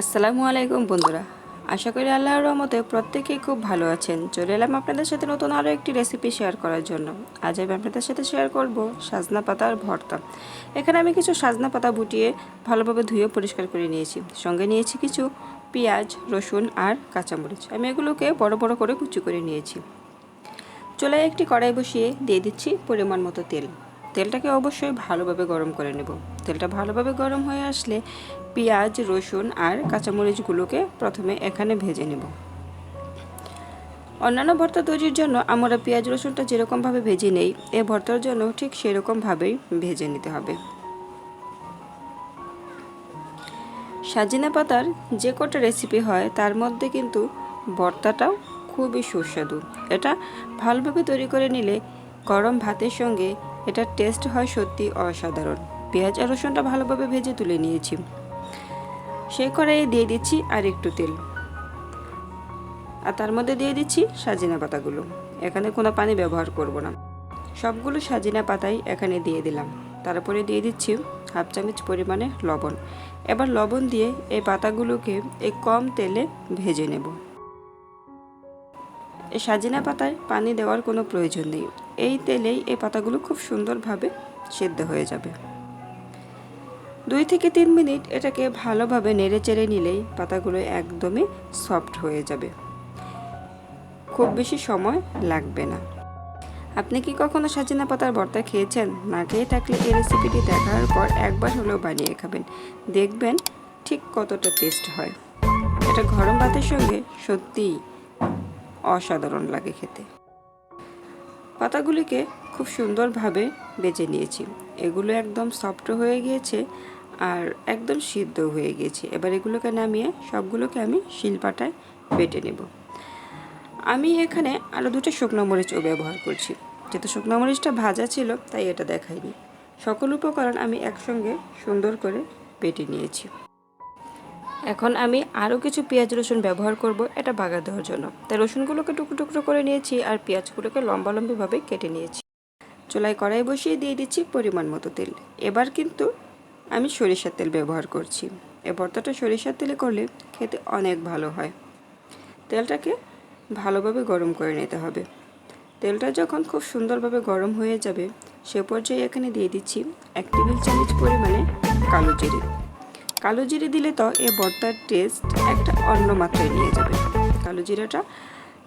আসসালামু আলাইকুম বন্ধুরা। আশা করি আল্লাহর রহমতে প্রত্যেকেই খুব ভালো আছেন। চলে এলাম আপনাদের সাথে নতুন আরও একটি রেসিপি শেয়ার করার জন্য। আজ আমি আপনাদের সাথে শেয়ার করব সাজনা পাতার ভর্তা। এখানে আমি কিছু সাজনা পাতা বুটিয়ে ভালোভাবে ধুয়ে পরিষ্কার করে নিয়েছি। সঙ্গে নিয়েছি কিছু পেঁয়াজ, রসুন আর কাঁচামরিচ। আমি এগুলোকে বড় বড় করে কুচি করে নিয়েছি। চুলায় একটি কড়াই বসিয়ে দিয়ে দিচ্ছি পরিমাণ মতো তেল। তেলটাকে অবশ্যই ভালোভাবে গরম করে নেব। তেলটা ভালোভাবে গরম হয়ে আসলে পেঁয়াজ, রসুন আর কাঁচামরিচগুলোকে প্রথমে এখানে ভেজে নেব। অন্যান্য ভর্তা তৈরির জন্য আমরা পেঁয়াজ, রসুনটা যেরকমভাবে ভেজে নেই, এ ভর্তার জন্য ঠিক সেরকমভাবেই ভেজে নিতে হবে। সাজিনা পাতার যে কটা রেসিপি হয়, তার মধ্যে কিন্তু ভর্তাটাও খুবই সুস্বাদু। এটা ভালোভাবে তৈরি করে নিলে গরম ভাতের সঙ্গে এটার টেস্ট হয় সত্যি অসাধারণ। পেঁয়াজ আর রসুনটা ভালোভাবে ভেজে তুলে নিয়েছি। সেই কড়াইয়ে দিয়ে দিচ্ছি আর একটু তেল। আর তার মধ্যে দিয়ে দিচ্ছি সাজিনা পাতাগুলো। এখানে কোনো পানি ব্যবহার করব না। সবগুলো সাজিনা পাতাই এখানে দিয়ে দিলাম। তারপরে দিয়ে দিচ্ছি হাফ চামচ পরিমাণে লবণ। এবার লবণ দিয়ে এই পাতাগুলোকে এই কম তেলে ভেজে নেব। সাজিনা পাতায় পানি দেওয়ার কোনো প্রয়োজন নেই। এই তেলেই এই পাতাগুলো খুব সুন্দরভাবে সেদ্ধ হয়ে যাবে। দুই থেকে তিন মিনিট এটাকে ভালোভাবে নেড়ে চেড়ে নিলেই পাতাগুলো একদমই সফট হয়ে যাবে। খুব বেশি সময় লাগবে না। আপনি কি কখনো সাজিনা পাতার ভর্তা খেয়েছেন? না খেয়ে থাকলে এই রেসিপিটি দেখার পর একবার হলেও বানিয়ে খাবেন। দেখবেন ঠিক কতটা টেস্ট হয়। এটা গরম ভাতের সঙ্গে সত্যিই অসাধারণ লাগে খেতে। পাতাগুলিকে খুব সুন্দরভাবে বেজে নিয়েছি। এগুলো একদম সফট হয়ে গিয়েছে আর একদম সিদ্ধ হয়ে গিয়েছে। এবার এগুলোকে নামিয়ে সবগুলোকে আমি শিলপাটায় বেটে নেব। আমি এখানে আরও দুটো শুকনো মরিচও ব্যবহার করছি। যেহেতু শুকনো মরিচটা ভাজা ছিল, তাই এটা দেখাইনি। সকল উপকরণ আমি একসঙ্গে সুন্দর করে বেটে নিয়েছি। এখন আমি আরও কিছু পেঁয়াজ রসুন ব্যবহার করব, এটা বাগা দেওয়ার জন্য। তাই রসুনগুলোকে টুকরো টুকরো করে নিয়েছি আর পেঁয়াজগুলোকে লম্বা লম্বিভাবে কেটে নিয়েছি। চুলায় কড়াই বসিয়ে দিয়ে দিচ্ছি পরিমাণ মতো তেল। এবার কিন্তু আমি সরিষার তেল ব্যবহার করছি। এ ভর্তাটা সরিষার তেলে করলে খেতে অনেক ভালো হয়। তেলটাকে ভালোভাবে গরম করে নিতে হবে। তেলটা যখন খুব সুন্দরভাবে গরম হয়ে যাবে, সে পর্যায়ে এখানে দিয়ে দিচ্ছি এক টেবিল চামচ পরিমাণে কালো জিরে। কালো জিরে দিলে তো এ ভর্তার টেস্ট একটা অন্য মাত্রায় নিয়ে যাবে। কালো জিরাটা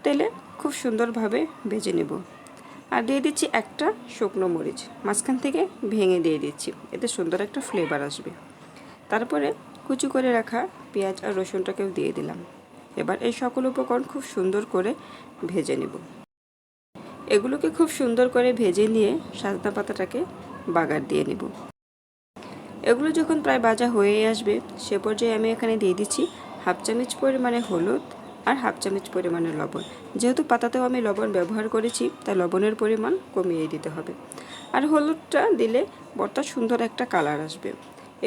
তেলে খুব সুন্দরভাবে ভেজে নেব। আর দিয়ে দিচ্ছি একটা শুকনো মরিচ। মাঝখান থেকে ভেঙে দিয়ে দিচ্ছি। এতে সুন্দর একটা ফ্লেভার আসবে। তারপরে কুচি করে রাখা পেঁয়াজ আর রসুনটাকেও দিয়ে দিলাম। এবার এই সকল উপকরণ খুব সুন্দর করে ভেজে নেব। এগুলোকে খুব সুন্দর করে ভেজে নিয়ে সাজনা পাতাটাকে বাগার দিয়ে নেব। এগুলো যখন প্রায় ভাজা হয়ে আসবে, সে পর্যায়ে আমি এখানে দিয়ে দিচ্ছি হাফ চামচ পরিমাণে হলুদ আর হাফ চামচ পরিমাণে লবণ। যেহেতু পাতাতেও আমি লবণ ব্যবহার করেছি, তাই লবণের পরিমাণ কমিয়ে দিতে হবে। আর হলুদটা দিলে বর্তা সুন্দর একটা কালার আসবে।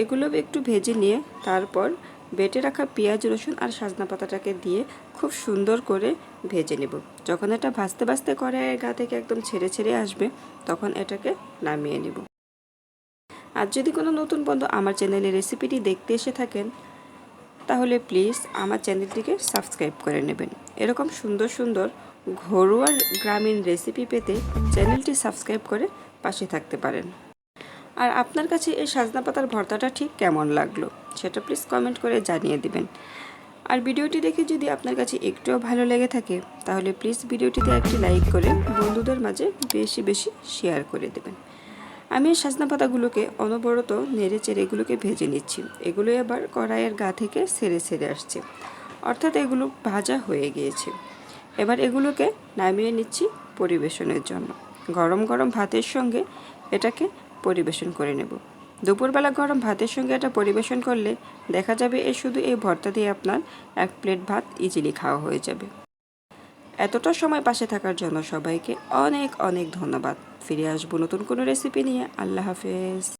এগুলো একটু ভেজে নিয়ে তারপর বেটে রাখা পেঁয়াজ, রসুন আর সাজনা পাতাটাকে দিয়ে খুব সুন্দর করে ভেজে নেব। যখন এটা ভাজতে ভাজতে কড়াইয়ের গা থেকে একদম ছেড়ে ছেড়ে আসবে, তখন এটাকে নামিয়ে নেব। আর যদি কোনো নতুন বন্ধু আমার চ্যানেলে রেসিপিটি দেখতে এসে থাকেন, তাহলে প্লিজ আমার চ্যানেলটিকে সাবস্ক্রাইব করে নেবেন। এরকম সুন্দর সুন্দর ঘরোয়া গ্রামীণ রেসিপি পেতে চ্যানেলটি সাবস্ক্রাইব করে পাশে থাকতে পারেন। আর আপনার কাছে এই সাজনা পাতার ভর্তাটা ঠিক কেমন লাগল, সেটা প্লিজ কমেন্ট করে জানিয়ে দিবেন। আর ভিডিওটি দেখে যদি আপনার কাছে একটুও ভালো লেগে থাকে, তাহলে প্লিজ ভিডিওটিতে একটি লাইক করে বন্ধুদের মাঝে বেশি বেশি শেয়ার করে দেবেন। আমি সাজনা পাতাগুলোকে অনবরত নেড়ে চেড়ে এগুলোকে ভেজে নিচ্ছি। এগুলো এবার কড়াইয়ের গা থেকে সেরে সেরে আসছে। অর্থাৎ এগুলো ভাজা হয়ে গিয়েছে। এবার এগুলোকে নামিয়ে নিচ্ছি পরিবেশনের জন্য। গরম গরম ভাতের সঙ্গে এটাকে পরিবেশন করে নেব। দুপুরবেলা গরম ভাতের সঙ্গে এটা পরিবেশন করলে দেখা যাবে এ শুধু এই ভর্তা দিয়ে আপনার এক প্লেট ভাত ইজিলি খাওয়া হয়ে যাবে। এতটা সময় পাশে থাকার জন্য সবাইকে অনেক অনেক ধন্যবাদ। ফিরে আসব নতুন কোনো রেসিপি নিয়ে। আল্লাহ হাফেজ।